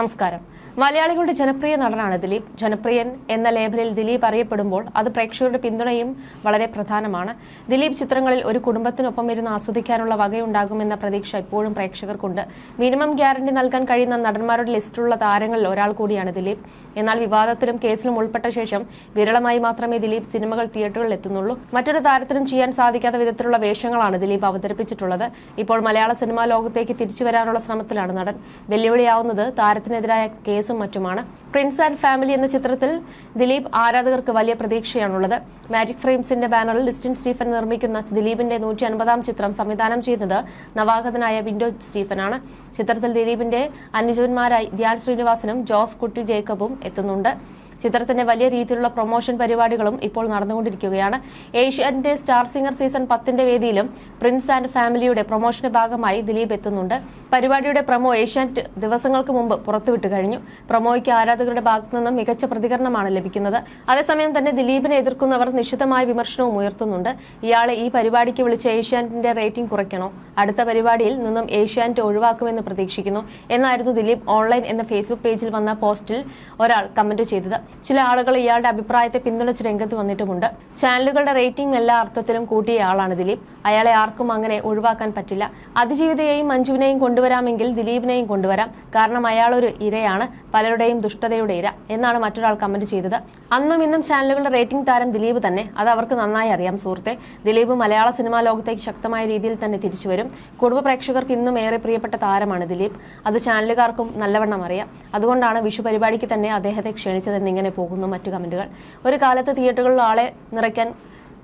നമസ്കാരം മലയാളികളുടെ ജനപ്രിയ നടനാണ് ദിലീപ്. ജനപ്രിയൻ എന്ന ലേബലിൽ ദിലീപ് അറിയപ്പെടുമ്പോൾ അത് പ്രേക്ഷകരുടെ പിന്തുണയും വളരെ പ്രധാനമാണ്. ദിലീപ് ചിത്രങ്ങളിൽ ഒരു കുടുംബത്തിനൊപ്പം ഇരുന്ന് ആസ്വദിക്കാനുള്ള വകയുണ്ടാകുമെന്ന പ്രതീക്ഷ ഇപ്പോഴും പ്രേക്ഷകർക്കുണ്ട്. മിനിമം ഗ്യാരണ്ടി നൽകാൻ കഴിയുന്ന നടന്മാരുടെ ലിസ്റ്റിലുള്ള താരങ്ങളിൽ ഒരാൾ കൂടിയാണ് ദിലീപ്. എന്നാൽ വിവാദത്തിലും കേസിലും ഉൾപ്പെട്ട ശേഷം വിരളമായി മാത്രമേ ദിലീപ് സിനിമകൾ തിയേറ്ററുകളിൽ എത്തുന്നുള്ളൂ. മറ്റൊരു താരത്തിനും ചെയ്യാൻ സാധിക്കാത്ത വിധത്തിലുള്ള വേഷങ്ങളാണ് ദിലീപ് അവതരിപ്പിച്ചിട്ടുള്ളത്. ഇപ്പോൾ മലയാള സിനിമാ ലോകത്തേക്ക് തിരിച്ചു വരാനുള്ള ശ്രമത്തിലാണ് നടൻ. വെല്ലുവിളിയാവുന്നത് താരത്തിനെതിരായ കേസും മറ്റുമാണ്. പ്രിൻസ് ആൻഡ് ഫാമിലി എന്ന ചിത്രത്തിൽ ദിലീപ് ആരാധകർക്ക് വലിയ പ്രതീക്ഷയാണുള്ളത്. മാജിക് ഫ്രെയിംസിന്റെ ബാനറിൽ ലിസ്റ്റിൻ സ്റ്റീഫൻ നിർമ്മിക്കുന്ന ദിലീപിന്റെ നൂറ്റി അൻപതാം ചിത്രം സംവിധാനം ചെയ്യുന്നത് നവാഗതനായ വിൻഡോ സ്റ്റീഫനാണ്. ചിത്രത്തിൽ ദിലീപിന്റെ അനുജന്മാരായി ധ്യാൻ ശ്രീനിവാസനും ജോസ് കുട്ടി ജേക്കബും എത്തുന്നുണ്ട്. ചിത്രത്തിന്റെ വലിയ രീതിയിലുള്ള പ്രൊമോഷൻ പരിപാടികളും ഇപ്പോൾ നടന്നുകൊണ്ടിരിക്കുകയാണ്. ഏഷ്യാന്റെ സ്റ്റാർ സിംഗർ സീസൺ പത്തിന്റെ വേദിയിലും പ്രിൻസ് ആൻഡ് ഫാമിലിയുടെ പ്രൊമോഷന്റെ ഭാഗമായി ദിലീപ് എത്തുന്നുണ്ട്. പരിപാടിയുടെ പ്രൊമോ ഏഷ്യാനെറ്റ് ദിവസങ്ങൾക്ക് മുമ്പ് പുറത്തുവിട്ട് കഴിഞ്ഞു. പ്രൊമോയ്ക്ക് ആരാധകരുടെ ഭാഗത്തു നിന്നും മികച്ച പ്രതികരണമാണ് ലഭിക്കുന്നത്. അതേസമയം തന്നെ ദിലീപിനെ എതിർക്കുന്നവർ നിശിതമായ വിമർശനവും ഉയർത്തുന്നുണ്ട്. ഇയാളെ ഈ പരിപാടിക്ക് വിളിച്ച ഏഷ്യാനെറ്റിന്റെ റേറ്റിംഗ് കുറയ്ക്കണോ? അടുത്ത പരിപാടിയിൽ നിന്നും ഏഷ്യാനെറ്റ് ഒഴിവാക്കുമെന്ന് പ്രതീക്ഷിക്കുന്നു. എന്നായിരുന്നു ദിലീപ് ഓൺലൈൻ എന്ന ഫേസ്ബുക്ക് പേജിൽ വന്ന പോസ്റ്റിൽ ഒരാൾ കമന്റ് ചെയ്തത്. ചില ആളുകൾ ഇയാളുടെ അഭിപ്രായത്തെ പിന്തുണച്ച് രംഗത്ത് വന്നിട്ടുമുണ്ട്. ചാനലുകളുടെ റേറ്റിംഗ് എല്ലാ അർത്ഥത്തിലും കൂട്ടിയ ആളാണ് ദിലീപ്. അയാളെ ആർക്കും അങ്ങനെ ഒഴിവാക്കാൻ പറ്റില്ല. അതിജീവിതയെയും മഞ്ജുവിനെയും കൊണ്ടുവരാമെങ്കിൽ ദിലീപിനെയും കൊണ്ടുവരാം. കാരണം അയാളൊരു ഇരയാണ്. പലരുടെയും ദുഷ്ടതയുടെ ഇര എന്നാണ് മറ്റൊരാൾ കമന്റ് ചെയ്തത്. അന്നും ഇന്നും ചാനലുകളുടെ റേറ്റിംഗ് താരം ദിലീപ് തന്നെ. അത് അവർക്ക് നന്നായി അറിയാം സുഹൃത്തെ. ദിലീപ് മലയാള സിനിമാ ലോകത്തേക്ക് ശക്തമായ രീതിയിൽ തന്നെ തിരിച്ചുവരും കുടുംബ പ്രേക്ഷകർക്ക് ഇന്നും ഏറെ പ്രിയപ്പെട്ട താരമാണ് ദിലീപ്. അത് ചാനലുകാർക്കും നല്ലവണ്ണം അറിയാം. അതുകൊണ്ടാണ് വിഷു പരിപാടിക്ക് തന്നെ അദ്ദേഹത്തെ ക്ഷണിച്ചതെന്നിങ്ങനെ പോകുന്നു മറ്റു കമന്റുകൾ ഒരു കാലത്ത് തിയേറ്ററുകളിൽ ആളെ നിറയ്ക്കാൻ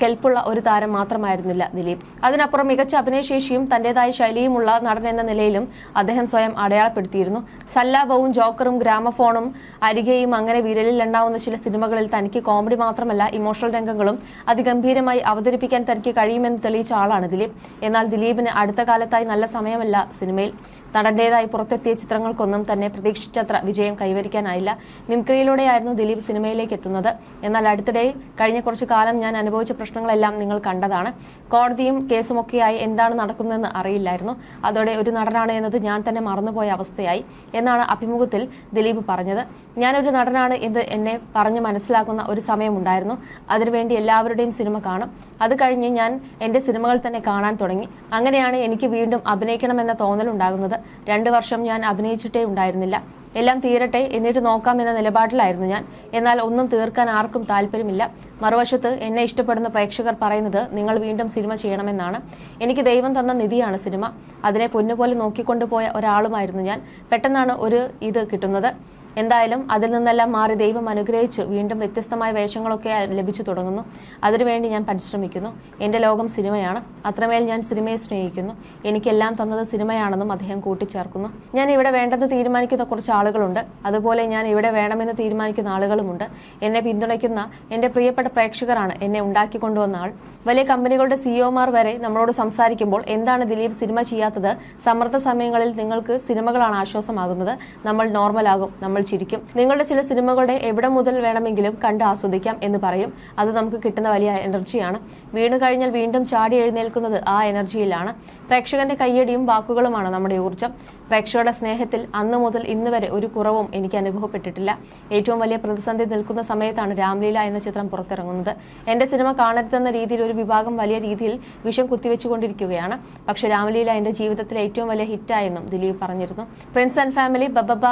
കെൽപ്പുള്ള ഒരു താരം മാത്രമായിരുന്നില്ല ദിലീപ്. അതിനപ്പുറം മികച്ച അഭിനയശേഷിയും തന്റേതായ ശൈലിയുമുള്ള നടൻ എന്ന നിലയിലും അദ്ദേഹം സ്വയം അടയാളപ്പെടുത്തിയിരുന്നു. സല്ലാപവും ജോക്കറും ഗ്രാമഫോണും അരികെയും അങ്ങനെ വിരലിൽ ഉണ്ടാവുന്ന ചില സിനിമകളിൽ തനിക്ക് കോമഡി മാത്രമല്ല ഇമോഷണൽ രംഗങ്ങളും അതിഗംഭീരമായി അവതരിപ്പിക്കാൻ തനിക്ക് കഴിയുമെന്ന് തെളിയിച്ച ആളാണ് ദിലീപ്. എന്നാൽ ദിലീപിന് അടുത്ത കാലത്തായി നല്ല സമയമല്ല സിനിമയിൽ. നടന്റേതായി പുറത്തെത്തിയ ചിത്രങ്ങൾക്കൊന്നും തന്നെ പ്രതീക്ഷിച്ചത്ര വിജയം കൈവരിക്കാനായില്ല. മിംക്രിയിലൂടെയായിരുന്നു ദിലീപ് സിനിമയിലേക്ക് എത്തുന്നത്. എന്നാൽ അടുത്തിടെ കഴിഞ്ഞ കുറച്ചു കാലം ഞാൻ അനുഭവിച്ച പ്രശ്നങ്ങളെല്ലാം നിങ്ങൾ കണ്ടതാണ്. കോടതിയും കേസുമൊക്കെയായി എന്താണ് നടക്കുന്നതെന്ന് അറിയില്ലായിരുന്നു. അതോടെ ഒരു നടനാണ് എന്നത് ഞാൻ തന്നെ മറന്നുപോയ അവസ്ഥയായി എന്നാണ് അഭിമുഖത്തിൽ ദിലീപ് പറഞ്ഞത്. ഞാനൊരു നടനാണ് എന്ന് എന്നെ പറഞ്ഞ് മനസ്സിലാക്കുന്ന ഒരു സമയമുണ്ടായിരുന്നു. അതിനുവേണ്ടി എല്ലാവരുടെയും സിനിമ കാണും. അത് കഴിഞ്ഞ് ഞാൻ എന്റെ സിനിമകൾ തന്നെ കാണാൻ തുടങ്ങി. അങ്ങനെയാണ് എനിക്ക് വീണ്ടും അഭിനയിക്കണമെന്ന തോന്നലുണ്ടാകുന്നത്. രണ്ടു വർഷം ഞാൻ അഭിനയിച്ചിട്ടേ ഉണ്ടായിരുന്നില്ല. എല്ലാം തീരട്ടെ എന്നിട്ട് നോക്കാം എന്ന നിലപാടിലായിരുന്നു ഞാൻ. എന്നാൽ ഒന്നും തീർക്കാൻ ആർക്കും താല്പര്യമില്ല. മറുവശത്ത് എന്നെ ഇഷ്ടപ്പെടുന്ന പ്രേക്ഷകർ പറയുന്നത് നിങ്ങൾ വീണ്ടും സിനിമ ചെയ്യണമെന്നാണ്. എനിക്ക് ദൈവം തന്ന നിധിയാണ് സിനിമ. അതിനെ പൊന്നുപോലെ നോക്കിക്കൊണ്ടുപോയ ഒരാളുമായിരുന്നു ഞാൻ. പെട്ടെന്നാണ് ഒരു ഇത് കിട്ടുന്നത്. എന്തായാലും അതിൽ നിന്നെല്ലാം മാറി ദൈവം അനുഗ്രഹിച്ചു. വീണ്ടും വ്യത്യസ്തമായ വേഷങ്ങളൊക്കെ ലഭിച്ചു തുടങ്ങുന്നു. അതിനുവേണ്ടി ഞാൻ പരിശ്രമിക്കുന്നു. എന്റെ ലോകം സിനിമയാണ്. അത്രമേൽ ഞാൻ സിനിമയെ സ്നേഹിക്കുന്നു. എനിക്കെല്ലാം തന്നത് സിനിമയാണെന്നും അദ്ദേഹം കൂട്ടിച്ചേർക്കുന്നു. ഞാൻ ഇവിടെ വേണ്ടെന്ന് തീരുമാനിക്കുന്ന കുറച്ച് ആളുകളുണ്ട്. അതുപോലെ ഞാൻ ഇവിടെ വേണമെന്ന് തീരുമാനിക്കുന്ന ആളുകളുമുണ്ട്. എന്നെ പിന്തുണയ്ക്കുന്ന എന്റെ പ്രിയപ്പെട്ട പ്രേക്ഷകരാണ് എന്നെ ഉണ്ടാക്കിക്കൊണ്ടുവന്ന ആൾ. വലിയ കമ്പനികളുടെ സിഇഒമാർ വരെ നമ്മളോട് സംസാരിക്കുമ്പോൾ എന്താണ് ദിലീപ് സിനിമ ചെയ്യാത്തത്? സമ്മർദ്ദ സമയങ്ങളിൽ നിങ്ങൾക്ക് സിനിമകളാണ് ആശ്വാസമാകുന്നത്. നമ്മൾ നോർമലാകും നമ്മൾ ചിരിക്കും. നിങ്ങളുടെ ചില സിനിമകളുടെ എവിടെ മുതൽ വേണമെങ്കിലും കണ്ട് ആസ്വദിക്കാം എന്ന് പറയും. അത് നമുക്ക് കിട്ടുന്ന വലിയ എനർജിയാണ്. വീണു കഴിഞ്ഞാൽ വീണ്ടും ചാടി എഴുന്നേൽക്കുന്നത് ആ എനർജിയിലാണ്. പ്രേക്ഷകന്റെ കയ്യടിയും വാക്കുകളുമാണ് നമ്മുടെ ഊർജം. പ്രേക്ഷകരുടെ സ്നേഹത്തിൽ അന്ന് മുതൽ ഇന്ന് വരെ ഒരു കുറവും എനിക്ക് അനുഭവപ്പെട്ടിട്ടില്ല. ഏറ്റവും വലിയ പ്രതിസന്ധി നിൽക്കുന്ന സമയത്താണ് രാംലീല എന്ന ചിത്രം പുറത്തിറങ്ങുന്നത്. എന്റെ സിനിമ കാണരുതെന്ന രീതിയിൽ ഒരു വിഭാഗം വലിയ രീതിയിൽ വിഷം കുത്തിവെച്ചുകൊണ്ടിരിക്കുകയാണ്. പക്ഷേ രാംലീല എന്റെ ജീവിതത്തിലെ ഏറ്റവും വലിയ ഹിറ്റായെന്നും ദിലീപ് പറഞ്ഞിരുന്നു. പ്രിൻസ് ആൻഡ് ഫാമിലി ബബബ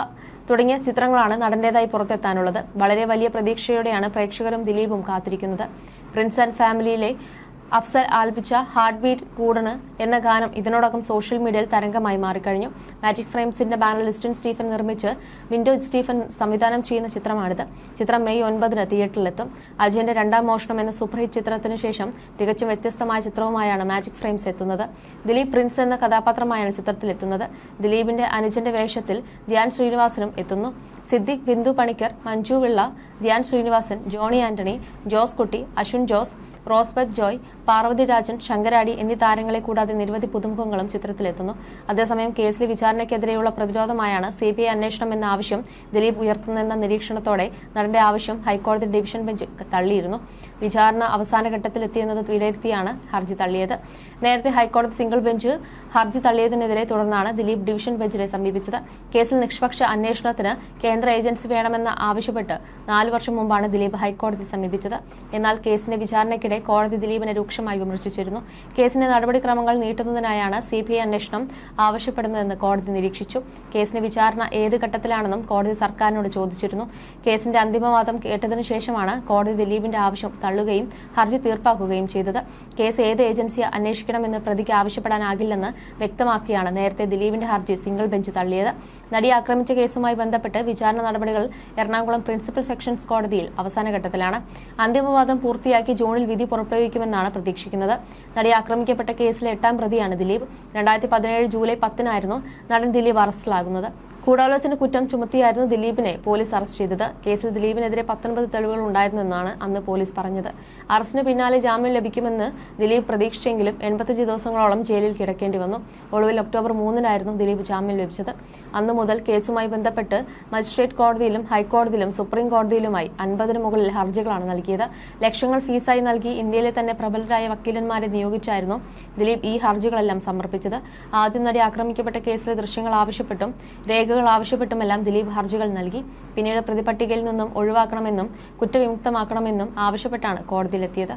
തുടങ്ങിയ ചിത്രങ്ങളാണ് നടന്റേതായി പുറത്തെത്താനുള്ളത്. വളരെ വലിയ പ്രതീക്ഷയോടെയാണ് പ്രേക്ഷകരും ദിലീപും കാത്തിരിക്കുന്നത്. പ്രിൻസ് ആൻഡ് ഫാമിലിയിലെ അഫ്സൽ ആൽപിച്ച ഹാർട്ട് ബീറ്റ് കൂടണ് എന്ന ഗാനം ഇതിനോടകം സോഷ്യൽ മീഡിയയിൽ തരംഗമായി മാറിക്കഴിഞ്ഞു. മാജിക് ഫ്രെയിംസിന്റെ ബാനർ ലിസ്റ്റിൻ സ്റ്റീഫൻ നിർമ്മിച്ച് വിൻഡോ സ്റ്റീഫൻ സംവിധാനം ചെയ്യുന്ന ചിത്രമാണിത്. ചിത്രം മെയ് ഒൻപതിന് തിയേറ്ററിലെത്തും. അജയന്റെ രണ്ടാം മോഷണം എന്ന സൂപ്പർഹിറ്റ് ചിത്രത്തിന് ശേഷം തികച്ചും വ്യത്യസ്തമായ ചിത്രവുമായാണ് മാജിക് ഫ്രെയിംസ് എത്തുന്നത്. ദിലീപ് പ്രിൻസ് എന്ന കഥാപാത്രമായാണ് ചിത്രത്തിലെത്തുന്നത് ദിലീപിന്റെ അനുജന്റെ വേഷത്തിൽ ധ്യാൻ ശ്രീനിവാസനും എത്തുന്നു. സിദ്ദിഖ് ബിന്ദു പണിക്കർ മഞ്ജു പിള്ള ധ്യാൻ ശ്രീനിവാസൻ ജോണി ആന്റണി ജോസ് കുട്ടി അശ്വിൻ ജോസ് റോസ്ബത്ത് ജോയ് പാർവതി രാജൻ ശങ്കരാടി എന്നീ താരങ്ങളെ കൂടാതെ നിരവധി പുതുമുഖങ്ങളും ചിത്രത്തിലെത്തുന്നു. അതേസമയം കേസിലെ വിചാരണയ്ക്കെതിരെയുള്ള പ്രതിരോധമായാണ് സി ബി ഐ അന്വേഷണം എന്ന ആവശ്യം ദിലീപ് ഉയർത്തുന്നെന്ന നിരീക്ഷണത്തോടെ നടന്റെ ആവശ്യം ഹൈക്കോടതി ഡിവിഷൻ ബെഞ്ച് തള്ളിയിരുന്നു. വിചാരണ അവസാന ഘട്ടത്തിലെത്തിയെന്നത് വിലയിരുത്തിയാണ് ഹർജി തള്ളിയത്. നേരത്തെ ഹൈക്കോടതി സിംഗിൾ ബെഞ്ച് ഹർജി തള്ളിയതിനെതിരെ തുടർന്നാണ് ദിലീപ് ഡിവിഷൻ ബെഞ്ചിനെ സമീപിച്ചത്. കേസിൽ നിഷ്പക്ഷ അന്വേഷണത്തിന് കേന്ദ്ര ഏജൻസി വേണമെന്ന് ആവശ്യപ്പെട്ട് നാലു വർഷം മുമ്പാണ് ദിലീപ് ഹൈക്കോടതി സമീപിച്ചത്. എന്നാൽ കേസിന്റെ വിചാരണയ്ക്കിടെ കോടതി ദിലീപിനെ രൂക്ഷമായി വിമർശിച്ചിരുന്നു. കേസിന്റെ നടപടിക്രമങ്ങൾ നീട്ടുന്നതിനായാണ് സി ബി ഐ അന്വേഷണം ആവശ്യപ്പെടുന്നതെന്ന് കോടതി നിരീക്ഷിച്ചു. കേസിന്റെ വിചാരണ ഏത് ഘട്ടത്തിലാണെന്നും കോടതി സർക്കാരിനോട് ചോദിച്ചിരുന്നു. കേസിന്റെ അന്തിമവാദം കേട്ടതിനു ശേഷമാണ് കോടതി ദിലീപിന്റെ ആവശ്യം തള്ളുകയും ഹർജി തീർപ്പാക്കുകയും ചെയ്തത്. കേസ് ഏത് ഏജൻസി അന്വേഷിക്കണമെന്ന് പ്രതിക്ക് ആവശ്യപ്പെടാനാകില്ലെന്ന് വ്യക്തമാക്കിയാണ് നേരത്തെ ദിലീപിന്റെ ഹർജി സിംഗിൾ ബെഞ്ച് തള്ളിയത്. നടി ആക്രമിച്ച കേസുമായി ബന്ധപ്പെട്ട് വിചാരണ നടപടികൾ എറണാകുളം പ്രിൻസിപ്പൽ സെഷൻസ് കോടതിയിൽ അവസാന ഘട്ടത്തിലാണ്. അന്തിമവാദം പൂർത്തിയാക്കി ജൂണിൽ വിധി പുറപ്പെടുവിക്കുമെന്നാണ് പ്രതീക്ഷിക്കുന്നത്. നടി ആക്രമിക്കപ്പെട്ട കേസിലെ എട്ടാം പ്രതിയാണ് ദിലീപ്. രണ്ടായിരത്തി പതിനേഴ് ജൂലൈ പത്തിനായിരുന്നു നടൻ ദിലീപ് അറസ്റ്റിലാകുന്നത്. ഗൂഢാലോചന കുറ്റം ചുമത്തിയായിരുന്നു ദിലീപിനെ പോലീസ് അറസ്റ്റ് ചെയ്തത്. കേസിൽ ദിലീപിനെതിരെ പത്തൊൻപത് തെളിവുകൾ ഉണ്ടായിരുന്നെന്നാണ് അന്ന് പോലീസ് പറഞ്ഞത്. അറസ്റ്റിന് പിന്നാലെ ജാമ്യം ലഭിക്കുമെന്ന് ദിലീപ് പ്രതീക്ഷിച്ചെങ്കിലും എൺപത്തഞ്ച് ദിവസങ്ങളോളം ജയിലിൽ കിടക്കേണ്ടി വന്നു. ഒടുവിൽ ഒക്ടോബർ മൂന്നിനായിരുന്നു ദിലീപ് ജാമ്യം ലഭിച്ചത്. അന്ന് മുതൽ കേസുമായി ബന്ധപ്പെട്ട് മജിസ്ട്രേറ്റ് കോടതിയിലും ഹൈക്കോടതിയിലും സുപ്രീം കോടതിയിലുമായി അൻപതിന് മുകളിൽ ഹർജികളാണ് നൽകിയത്. ലക്ഷങ്ങൾ ഫീസായി നൽകി ഇന്ത്യയിലെ തന്നെ പ്രബലരായ വക്കീലന്മാരെ നിയോഗിച്ചായിരുന്നു ദിലീപ് ഈ ഹർജികളെല്ലാം സമർപ്പിച്ചത്. ആദ്യം നടി ആക്രമിക്കപ്പെട്ട കേസിലെ ദൃശ്യങ്ങൾ ആവശ്യപ്പെട്ടും രേഖകൾ ആവശ്യപ്പെട്ടുമെല്ലാം ദിലീപ് ഹർജികൾ നൽകി. പിന്നീട് പ്രതിപട്ടികയിൽ നിന്നും ഒഴിവാക്കണമെന്നും കുറ്റവിമുക്തമാക്കണമെന്നും ആവശ്യപ്പെട്ടാണ് കോടതിയിലെത്തിയത്.